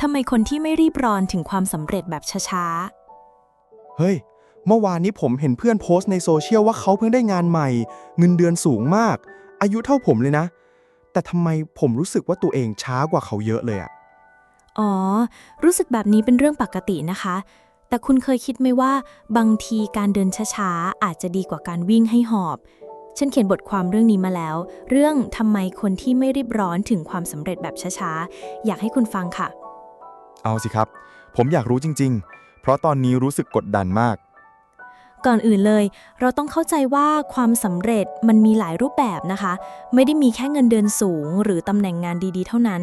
ทำไมคนที่ไม่รีบร้อนถึงความสำเร็จแบบช้าเฮ้ย เมื่อวานนี้ผมเห็นเพื่อนโพสต์ในโซเชียลว่าเขาเพิ่งได้งานใหม่ เงินเดือนสูงมาก อายุเท่าผมเลยนะ แต่ทำไมผมรู้สึกว่าตัวเองช้ากว่าเขาเยอะเลยอะ ๆ อ๋อ รู้สึกแบบนี้เป็นเรื่องปกตินะคะ แต่คุณเคยคิดไหมว่า บางทีการเดินช้าๆ อาจจะดีกว่าการวิ่งให้หอบ ฉันเขียนบทความเรื่องนี้มาแล้ว เรื่องทำไมคนที่ไม่รีบร้อนถึงความสำเร็จแบบช้าๆ อยากให้คุณฟังค่ะ เอาสิครับ ผมอยากรู้จริง ๆ เพราะตอนนี้รู้สึกกดดันมาก ก่อนอื่นเลย เราต้องเข้าใจว่าความสำเร็จมันมีหลายรูปแบบนะคะ ไม่ได้มีแค่เงินเดือนสูง หรือตำแหน่งงานดีๆ เท่านั้น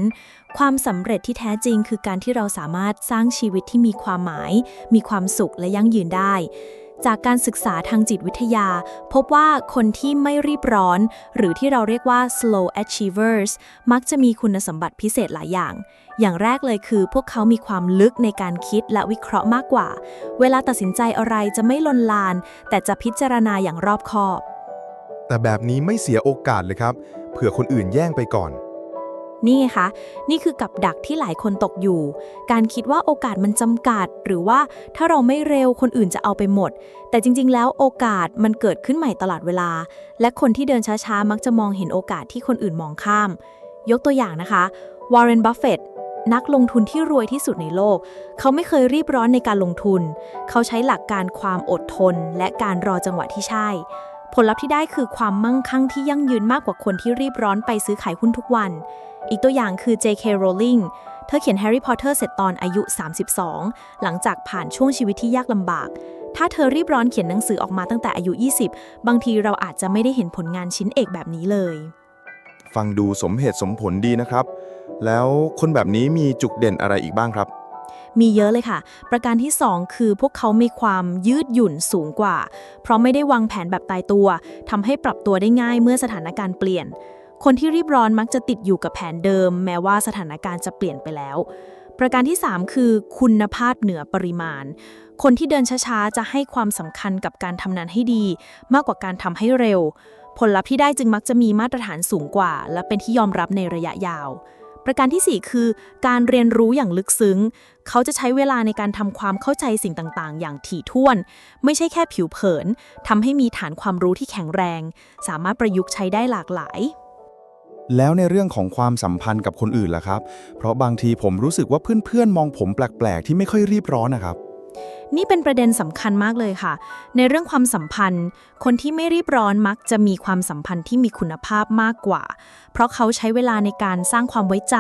ความสำเร็จที่แท้จริงคือการที่เราสามารถสร้างชีวิตที่มีความหมาย มีความสุขและยั่งยืนได้ จากการศึกษาทางจิตวิทยา พบว่าคนที่ไม่รีบร้อน หรือที่เราเรียกว่า slow achievers มักจะมีคุณสมบัติพิเศษหลายอย่าง อย่างแรกเลยคือพวกเขามีความลึกในการคิดและวิเคราะห์มากกว่า เวลาตัดสินใจอะไรจะไม่ลนลาน แต่จะพิจารณาอย่างรอบคอบ แต่แบบนี้ไม่เสียโอกาสเลยครับ เผื่อคนอื่นแย่งไปก่อน นี่ไงคะ นี่คือกับดักที่หลายคนตกอยู่ การคิดว่าโอกาสมันจำกัด หรือว่าถ้าเราไม่เร็วคนอื่นจะเอาไปหมด แต่จริงๆ แล้วโอกาสมันเกิดขึ้นใหม่ตลอดเวลา และคนที่เดินช้าๆ มักจะมองเห็นโอกาสที่คนอื่นมองข้าม ยกตัวอย่างนะคะ วอร์เรน บัฟเฟตนักลงทุนที่รวยที่สุดในโลก เขาไม่เคยรีบร้อนในการลงทุน เขาใช้หลักการความอดทน และการรอจังหวะที่ใช่ ผลลัพธ์ที่ได้คือความมั่งคั่งที่ยั่งยืนมากกว่าคนที่รีบร้อนไปซื้อขายหุ้นทุกวัน อีกตัวอย่างคือ J.K. Rowling เธอเขียน Harry Potter เสร็จตอนอายุ 32 หลังจากผ่านช่วงชีวิตที่ยากลำบาก ถ้าเธอรีบร้อนเขียนหนังสือออกมาตั้งแต่อายุ 20 บางทีเราอาจจะไม่ได้เห็นผลงานชิ้นเอกแบบนี้เลย ฟังดูสมเหตุสมผลดีนะครับ แล้วคนแบบนี้มีจุดเด่นอะไรอีกบ้างครับ มีเยอะเลยค่ะ ประการที่ 2 คือพวกเขามีความยืดหยุ่นสูงกว่า เพราะไม่ได้วางแผนแบบตายตัวทำให้ปรับตัวได้ง่ายเมื่อสถานการณ์เปลี่ยน คนที่รีบร้อนมักจะติดอยู่กับแผนเดิม แม้ว่าสถานการณ์จะเปลี่ยนไปแล้ว ประการที่ 3 คือ คุณภาพเหนือปริมาณ คนที่เดินช้าๆ จะให้ความสำคัญกับการทำงานให้ดี มากกว่าการทำให้เร็ว ผลลัพธ์ที่ได้จึงมักจะมีมาตรฐานสูงกว่า และเป็นที่ยอมรับในระยะยาว ประการทีสี่4 คือ การเรียนรู้อย่างลึกซึ้ง เขาจะใช้เวลาในการทำความเข้าใจสิ่งต่างๆ อย่างถี่ถ้วน ไม่ใช่แค่ผิวเผินทำให้มีฐานความรู้ที่แข็งแรง สามารถประยุกต์ใช้ได้หลากหลาย แล้วในเรื่องของความสัมพันธ์กับคนอื่นล่ะครับ เพราะบางทีผมรู้สึกว่าเพื่อนๆ มองผมแปลกๆ ที่ไม่ค่อยรีบร้อนนะครับ นี่เป็นประเด็นสำคัญมากเลยค่ะ ในเรื่องความสัมพันธ์ คนที่ไม่รีบร้อนมักจะมีความสัมพันธ์ที่มีคุณภาพมากกว่า เพราะเขาใช้เวลาในการสร้างความไว้ใจ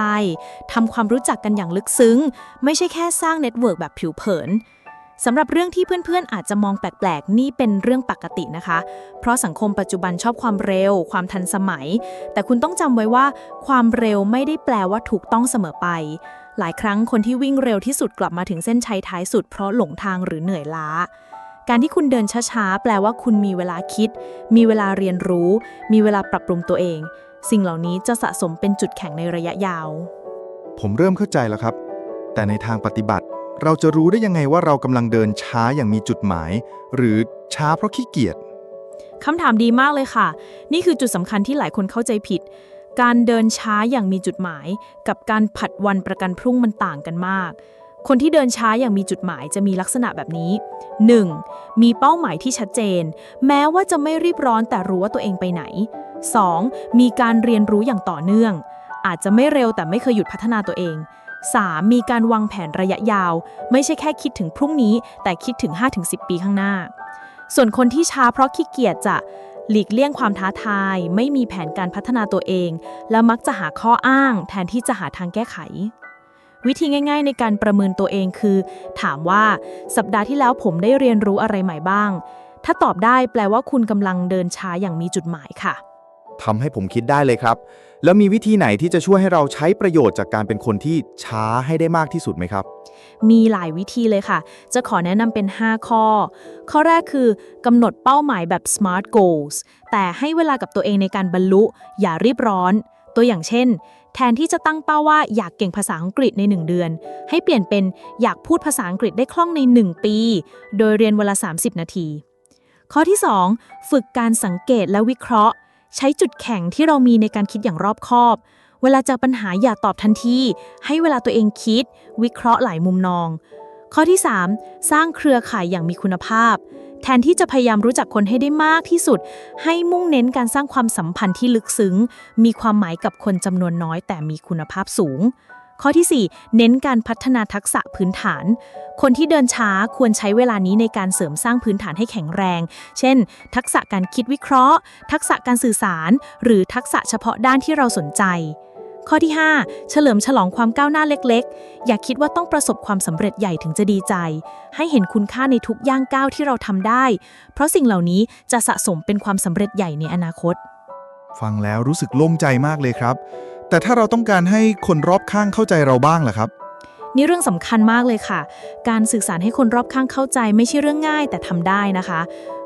ทำความรู้จักกันอย่างลึกซึ้ง ไม่ใช่แค่สร้างเน็ตเวิร์กแบบผิวเผิน สำหรับเรื่องที่เพื่อนๆ อาจจะมองแปลกๆ นี่เป็นเรื่องปกตินะคะ เพราะสังคมปัจจุบันชอบความเร็ว ความทันสมัย แต่คุณต้องจำไว้ว่า ความเร็วไม่ได้แปลว่าถูกต้องเสมอไป หลายครั้งคนที่วิ่งเร็วที่สุดกลับมาถึงเส้นชัยท้ายสุดเพราะหลงทางหรือเหนื่อยล้า การที่คุณเดินช้าๆ แปลว่าคุณมีเวลาคิด มีเวลาเรียนรู้ มีเวลาปรับปรุงตัวเอง สิ่งเหล่านี้จะสะสมเป็นจุดแข็งในระยะยาว ผมเริ่มเข้าใจแล้วครับ แต่ในทางปฏิบัติ เราจะรู้ได้ยังไงว่าเรากำลังเดินช้าอย่างมีจุดหมาย หรือช้าเพราะขี้เกียจ คำถามดีมากเลยค่ะ นี่คือจุดสำคัญที่หลายคนเข้าใจผิด การเดินช้าอย่างมีจุดหมาย กับการผัดวันประกันพรุ่งมันต่างกันมาก คนที่เดินช้าอย่างมีจุดหมายจะมีลักษณะแบบนี้ 1. มีเป้าหมายที่ชัดเจน แม้ว่าจะไม่รีบร้อนแต่รู้ว่าตัวเองไปไหน 2. มีการเรียนรู้อย่างต่อเนื่อง อาจจะไม่เร็วแต่ไม่เคยหยุดพัฒนาตัวเอง 3. มีการวางแผนระยะยาว ไม่ใช่แค่คิดถึงพรุ่งนี้ แต่คิดถึง 5-10 ปีข้างหน้า ส่วนคนที่ช้าเพราะขี้เกียจจะหลีกเลี่ยงความท้าทาย ไม่มีแผนการพัฒนาตัวเอง และมักจะหาข้ออ้าง แทนที่จะหาทางแก้ไข วิธีง่าย ๆ ในการประเมินตัวเองคือ ถามว่าสัปดาห์ที่แล้วผมได้เรียนรู้อะไรใหม่บ้าง ถ้าตอบได้แปลว่าคุณกำลังเดินช้าอย่างมีจุดหมายค่ะ ทำให้ผมคิดได้เลยครับ แล้วมีวิธีไหนที่จะช่วยให้เราใช้ประโยชน์จากการเป็นคนที่ช้าให้ได้มากที่สุดไหมครับ มีหลายวิธีเลยค่ะ จะขอแนะนำเป็น 5 ข้อ ข้อแรกคือกำหนดเป้าหมายแบบ smart goals แต่ให้เวลากับตัวเองในการบรรลุ อย่ารีบร้อน ตัวอย่างเช่น แทนที่จะตั้งเป้าว่าอยากเก่งภาษาอังกฤษใน 1 เดือน ให้เปลี่ยนเป็นอยากพูดภาษาอังกฤษได้คล่องใน 1 ปี โดยเรียนเวนละ30 นาที ข้อที่ 2 ฝึกการสังเกตและวิเคราะห์ ใช้จุดแข็งที่เรามีในการคิดอย่างรอบคอบ เวลาเจอปัญหาอย่าตอบทันที ให้เวลาตัวเองคิด วิเคราะห์หลายมุมนอง ข้อที่ 3 สร้างเครือข่ายอย่างมีคุณภาพ แทนที่จะพยายามรู้จักคนให้ได้มากที่สุด ให้มุ่งเน้นการสร้างความสัมพันธ์ที่ลึกซึ้ง มีความหมายกับคนจำนวนน้อยแต่มีคุณภาพสูง ข้อทีสี่ 4 เน้นการพัฒนาทักษะพื้นฐาน คนที่เดินช้าควรใช้เวลานี้ในการเสริมสร้างพื้นฐานให้แข็งแรง เช่น ทักษะการคิดวิเคราะห์ ทักษะการสื่อสาร หรือทักษะเฉพาะด้านที่เราสนใจข้อที่ 5 เฉลิมฉลองความก้าวหน้าเล็กๆ อย่าคิดว่าต้องประสบความสำเร็จใหญ่ถึงจะดีใจ ให้เห็นคุณค่าในทุกย่างก้าวที่เราทำได้ เพราะสิ่งเหล่านี้จะสะสมเป็นความสำเร็จใหญ่ในอนาคต ฟังแล้วรู้สึกโล่งใจมากเลยครับ แต่ถ้าเราต้องการให้คนรอบข้างเข้าใจเราบ้างล่ะครับ นี่เรื่องสำคัญมากเลยค่ะ การสื่อสารให้คนรอบข้างเข้าใจไม่ใช่เรื่องง่ายแต่ทำได้นะคะ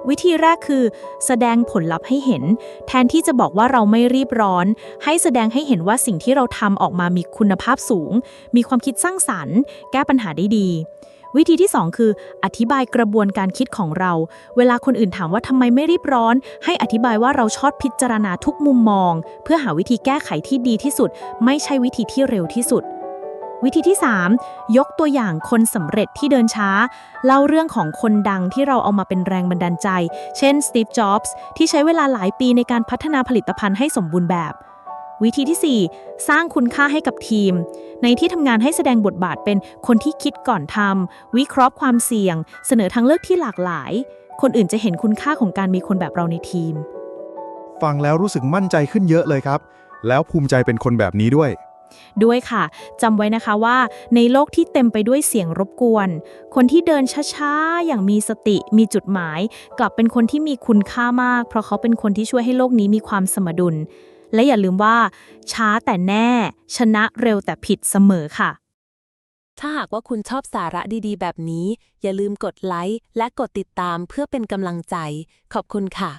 วิธีแรกคือ แสดงผลลัพธ์ให้เห็น แทนที่จะบอกว่าเราไม่รีบร้อน ให้แสดงให้เห็นว่าสิ่งที่เราทำออกมามีคุณภาพสูง มีความคิดสร้างสรรค์ แก้ปัญหาได้ดี วิธีที่ 2 คือ อธิบายกระบวนการคิดของเรา เวลาคนอื่นถามว่าทำไมไม่รีบร้อน ให้อธิบายว่าเราชอบพิจารณาทุกมุมมอง เพื่อหาวิธีแก้ไขที่ดีที่สุด ไม่ใช่วิธีที่เร็วที่สุดวิธีที่ 3 ยกตัวอย่างคนสำเร็จที่เดินช้า เล่าเรื่องของคนดังที่เราเอามาเป็นแรงบันดาลใจ เช่นสตีฟ จ็อบส์ที่ใช้เวลาหลายปีในการพัฒนาผลิตภัณฑ์ให้สมบูรณ์แบบ วิธีที่ 4 สร้างคุณค่าให้กับทีม ในที่ทำงานให้แสดงบทบาทเป็นคนที่คิดก่อนทำวิเคราะห์ความเสี่ยง เสนอทางเลือกที่หลากหลาย คนอื่นจะเห็นคุณค่าของการมีคนแบบเราในทีม ฟังแล้วรู้สึกมั่นใจขึ้นเยอะเลยครับ แล้วภูมิใจเป็นคนแบบนี้ด้วย ด้วยค่ะจำไว้นะคะว่า ในโลกที่เต็มไปด้วยเสียงรบกวน คนที่เดินช้าๆ อย่างมีสติ มีจุดหมาย กลับเป็นคนที่มีคุณค่ามาก เพราะเขาเป็นคนที่ช่วยให้โลกนี้มีความสมดุล และอย่าลืมว่า ช้าแต่แน่ ชนะเร็วแต่ผิดเสมอค่ะ ถ้าหากว่าคุณชอบสาระดีๆ แบบนี้ อย่าลืมกดไลค์และกดติดตามเพื่อเป็นกำลังใจ ขอบคุณค่ะ